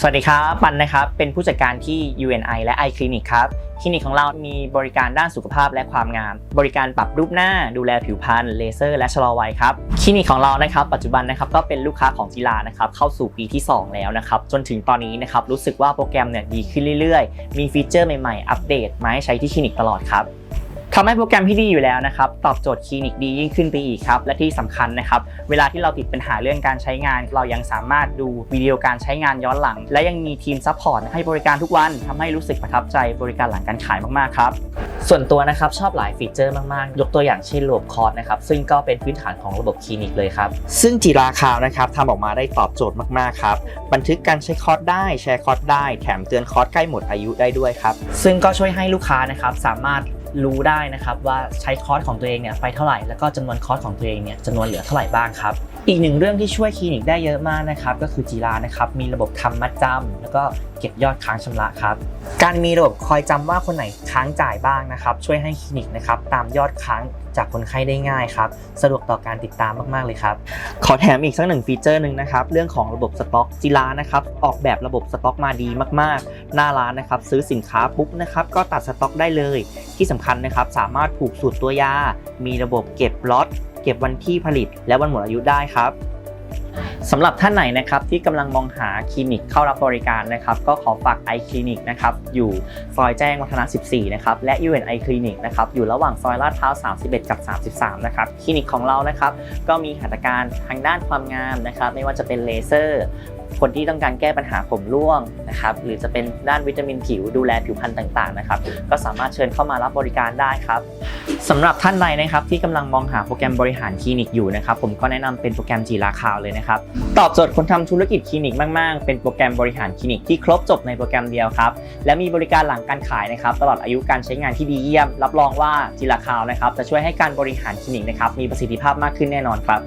สวัสดีครับ ปันนะครับ เป็นผู้จัดการที่ UNI และ i Clinic ครับ คลินิกของเรามีบริการด้านสุขภาพและความงาม บริการปรับรูปหน้า ดูแลผิวพรรณ เลเซอร์ และชะลอวัยครับ คลินิกของเรานะครับ ปัจจุบันนะครับ ก็เป็นลูกค้าของจีรานะครับ เข้าสู่ปีที่ 2 แล้วนะครับ จนถึงตอนนี้นะครับ รู้สึกว่าโปรแกรมเนี่ยดีขึ้นเรื่อยๆ มีฟีเจอร์ใหม่ๆ อัปเดตมาให้ใช้ที่คลินิกตลอดครับ ทำให้โปรแกรมที่ดีอยู่แล้วนะครับตอบโจทย์คลินิกดียิ่งขึ้นไปอีกครับและที่สำคัญนะครับเวลาที่เราติดปัญหาเรื่องการใช้งาน เรายังสามารถดูวิดีโอการใช้งานย้อนหลัง และยังมีทีมซัพพอร์ตให้บริการทุกวันทำให้รู้สึกประทับใจบริการหลังการขายมากๆครับส่วนตัวนะครับชอบหลายฟีเจอร์มากๆ ยกตัวอย่างเช่นระบบคอร์สนะครับซึ่งก็เป็นพื้นฐานของระบบคลินิกเลยครับ ซึ่งจีราคาวนะครับทำออกมาได้ตอบโจทย์มากๆครับบันทึกการใช้คอร์สได้แชร์คอร์สได้แถมเตือนคอร์สใกล้หมดอายุได้ด้วยครับซึ่งก็ช่วยให้ลูกค้านะครับสามารถ รู้ได้นะครับว่าใช้คอร์สของตัวเองเนี่ยไปเท่าไหร่แล้วก็จำนวนคอร์สของตัวเองเนี่ยจำนวนเหลือเท่าไหร่บ้างครับอีกหนึ่งเรื่องที่ช่วยคลินิกได้เยอะมากนะครับก็คือจีรานะครับมีระบบทำมัดจำแล้วก็เก็บยอดค้างชำระครับการมีระบบคอยจำว่าคนไหนค้างจ่ายบ้างนะครับช่วยให้คลินิกนะครับตามยอดค้างจากคนไข้ได้ง่ายครับสะดวกต่อการติดตามมาก ๆ เลยครับ ขอแถมอีกสักหนึ่งฟีเจอร์หนึ่งนะครับ เรื่องของระบบสต็อกจิลานะครับ ออกแบบระบบสต็อกมาดีมาก ๆ หน้าร้านนะครับ ซื้อสินค้าปุ๊บนะครับ ก็ตัดสต็อกได้เลยที่สำคัญนะครับ สามารถผูกสูตรตัวยา มีระบบเก็บล็อตเก็บวันที่ผลิต และวันหมดอายุได้ครับสำหรับท่านไหนนะครับที่กำลังมองหาคลินิกเข้ารับบริการนะครับก็ขอฝาก i Clinic นะครับอยู่ซอยแจ้งวัฒนะ 14 นะครับและ UNI Clinic นะครับอยู่ระหว่างซอยลาดพร้าว 31 กับ 33 นะครับคลินิกของเรานะครับก็มีหัตถการทางด้านความงามนะครับไม่ว่าจะเป็นเลเซอร์คนที่ต้องการแก้ปัญหาผมร่วงนะครับหรือจะเป็นด้านวิตามินผิวดูแลผิวพรรณต่างๆนะครับก็สามารถเชิญเข้ามารับบริการได้ครับสำหรับท่านใดนะครับที่กำลังมองหาโปรแกรมบริหารคลินิกอยู่นะครับผมก็แนะนำเป็นโปรแกรมจีราคาวเลยนะครับตอบโจทย์คนทำธุรกิจคลินิกมาก ๆ เป็นโปรแกรมบริหารคลินิกที่ครบจบในโปรแกรมเดียวครับและมีบริการหลังการขายนะครับตลอดอายุการใช้งานที่ดีเยี่ยม รับรองว่าจีราคาวนะครับจะช่วยให้การบริหารคลินิกนะครับมีประสิทธิภาพมากขึ้นแน่นอนครับ